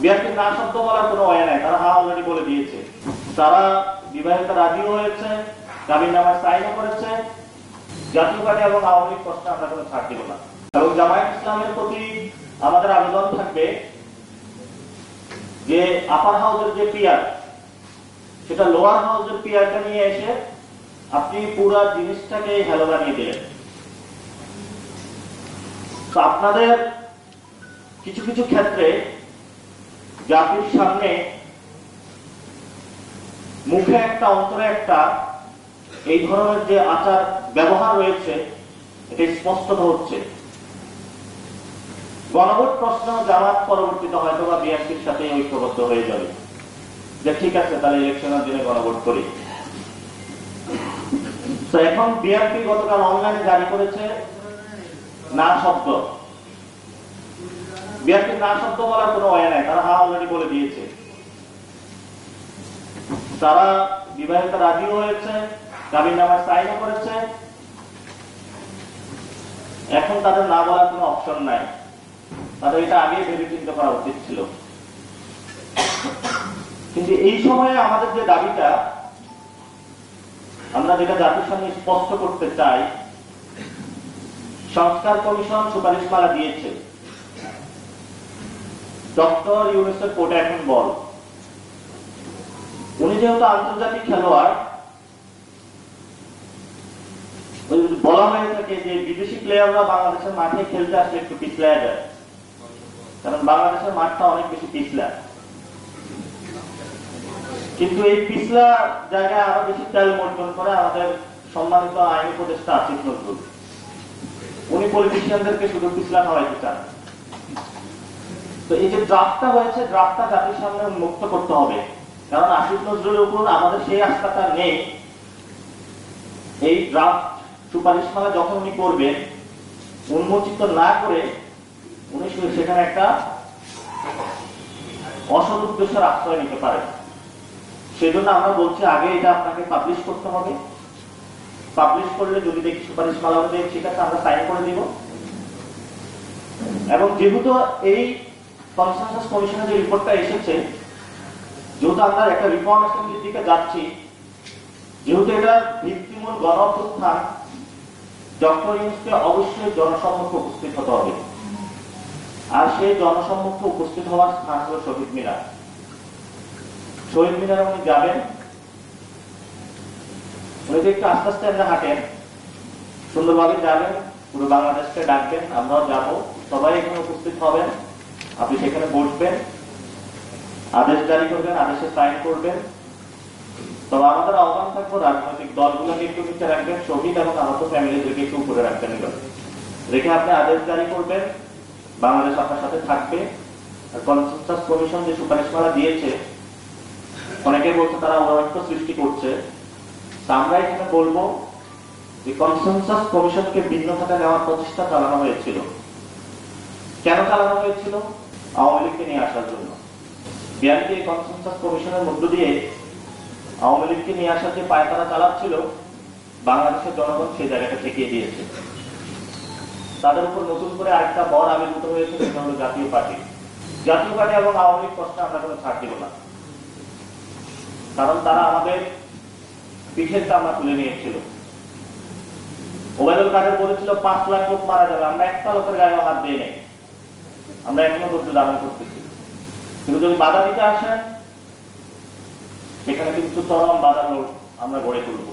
BRP না শব্দ বলার কোনো ওয়ে নাই। তারা হা অলরেডি বলে দিয়েছে। তারা বিবাহিত রাজিও হয়েছে দাবির নামার সাইনও করেছে, জাতীয় পার্টি এবং আওয়ামী লীগ প্রশ্নে আমরা কোনো ছাড় দিব না। এবং জামায়াত ইসলামের প্রতি আমাদের আবেদন থাকবে যে আপার হাউসের যে পিয়ার সেটা লোয়ার হাউসের পিয়ারটা নিয়ে এসে আপনি পুরো জিনিসটাকে হেলো বানিয়ে দিলেন। তো আপনাদের কিছু কিছু ক্ষেত্রে জাতির সামনে মুখে একটা, অন্তরে একটা এই ধরনের যে আচার ব্যবহার রয়েছে, এটা স্পষ্টত হচ্ছে। গণভোট প্রশ্ন জামাত পরবর্তীতে হয়তো বা বিএনপির সাথে ঐক্যবদ্ধ হয়ে যাবে। যে ঠিক আছে, তাহলে ইলেকশনের দিনে গণভোট করি। তো এখন বিএনপি গতকাল অনলাইনে জারি করেছে না শব্দ। বিএনপি না শব্দ বলার কোনো ওয়ে নাই, তারা হা অলরেডি বলে দিয়েছে। তারা বিবাহিত রাজিও হয়েছে সাইনও করেছে। এখন তাদের না বলার কোনো অপশন নাই। তাদের এটা আগে ভেবে চিন্তা করা উচিত ছিল। কিন্তু এই সময়ে আমাদের যে দাবিটা, আমরা যেটা জাতির সামনে স্পষ্ট করতে চাই, সংস্কার কমিশন সুপারিশমালা দিয়েছে। ডক্টর ইউনুসের কোর্টে এখন বল উনি যেহেতু আন্তর্জাতিক খেলোয়াড় বলা হয়ে থাকে যে বিদেশি প্লেয়াররা বাংলাদেশের মাঠে খেলতে আসলে একটু পিছলায় যায়। কারণ বাংলাদেশের মাঠটা অনেক বেশি পিছলা কিন্তু এই পিছলা জায়গায় আরও বেশি তেল মর্জন করে আমাদের সম্মানিত আইন উপদেষ্টা আসিফ নজরুল। উনি পলিটিশিয়ানদেরকে শুধু পিছলা খাওয়াইতে চান। তো এই যে ড্রাফটটা হয়েছে ড্রাফটটা জাতির সামনে উন্মুক্ত করতে হবে। কারণ আসিফ নজরুলের উপর আমাদের সেই আস্থাটা নেই। এই ড্রাফট সুপারিশমালা যখন উনি করবেন, উন্মোচিত না করে উনি সেখানে একটা অসৎ উদ্দেশ্যের আশ্রয় নিতে পারেন। সেই জন্য আমরা বলছি, আগে এটা আপনাকে পাবলিশ করতে হবে। পাবলিশ করলে যদি দেখি সুপারিশমালা অনুযায়ী ঠিক আছে, আমরা সাইন করে দিব। এবং যেহেতু এই কনসেনসাস কমিশনের যে রিপোর্টটা এসেছে, যেহেতু আমরা একটা দিকে যাচ্ছি, যেহেতু এটা ভিত্তিমূল ডক্টর অবশ্যই জনসম্মুখে উপস্থিত হতে হবে। আর সেই জনসম্মুখে উপস্থিত হওয়ার স্থান হলো শহীদ মিনার। শহীদ মিনারে উনি যাবেন। উনি একটু আস্তে আস্তে আমরা হাঁটেন। সুন্দরভাবে যাবেন, পুরো বাংলাদেশকে ডাকবেন, আমরাও যাব। সবাই এখানে উপস্থিত হবেন। আপনি সেখানে বসবেন, আদেশ জারি করবেন, আদেশে সাইন করবেন। তবে আমাদের আহ্বান থাকব রাজনৈতিক দলগুলোকে একটু নিচে রাখবেন, শহীদ এবং আহত ফ্যামিলিদেরকে একটু উপরে রাখবেন রেখে আপনি আদেশ জারি করবেন, বাংলাদেশ আপনার সাথে থাকবে। কনসেনসাস কমিশন যে সুপারিশমালা দিয়েছে অনেকে বলছে তারা অনৈক্য সৃষ্টি করছে। আমরা এখানে বলব যে কনসেনসাস কমিশনকে ভিন্ন খাতে নেওয়ার প্রচেষ্টা চালানো হয়েছিল। কেন চালানো হয়েছিল? আওয়ামী লীগকে নিয়ে আসার জন্য। বিআরপি এই কনসেনসাস কমিশনের মধ্য দিয়ে আওয়ামী লীগকে নিয়ে আসার যে পায়তারা চালাচ্ছিল, বাংলাদেশের জনগণ সেই জায়গাটা ঠেকিয়ে দিয়েছে। তাদের উপর নতুন করে আরেকটা বর আবির্ভূত হয়েছে, সেটা হলো জাতীয় পার্টি। জাতীয় পার্টি এবং আওয়ামী লীগ প্রশ্নে আমরা কোনো ছাড় দিব না। কারণ তারা আমাদের পিঠের চামড়া তুলে নিয়েছিল। ওবায়দুল কাদের বলেছিল, পাঁচ লাখ লোক মারা যাবে, আমরা একটা লোকের গায়ে হাত দিয়ে নেই আমরা এখনও পর্যন্ত দাবি করতেছি। কিন্তু যদি বাধা দিতে আসেন, সেখানে কিন্তু চরম বাধা আমরা গড়ে তুলবো।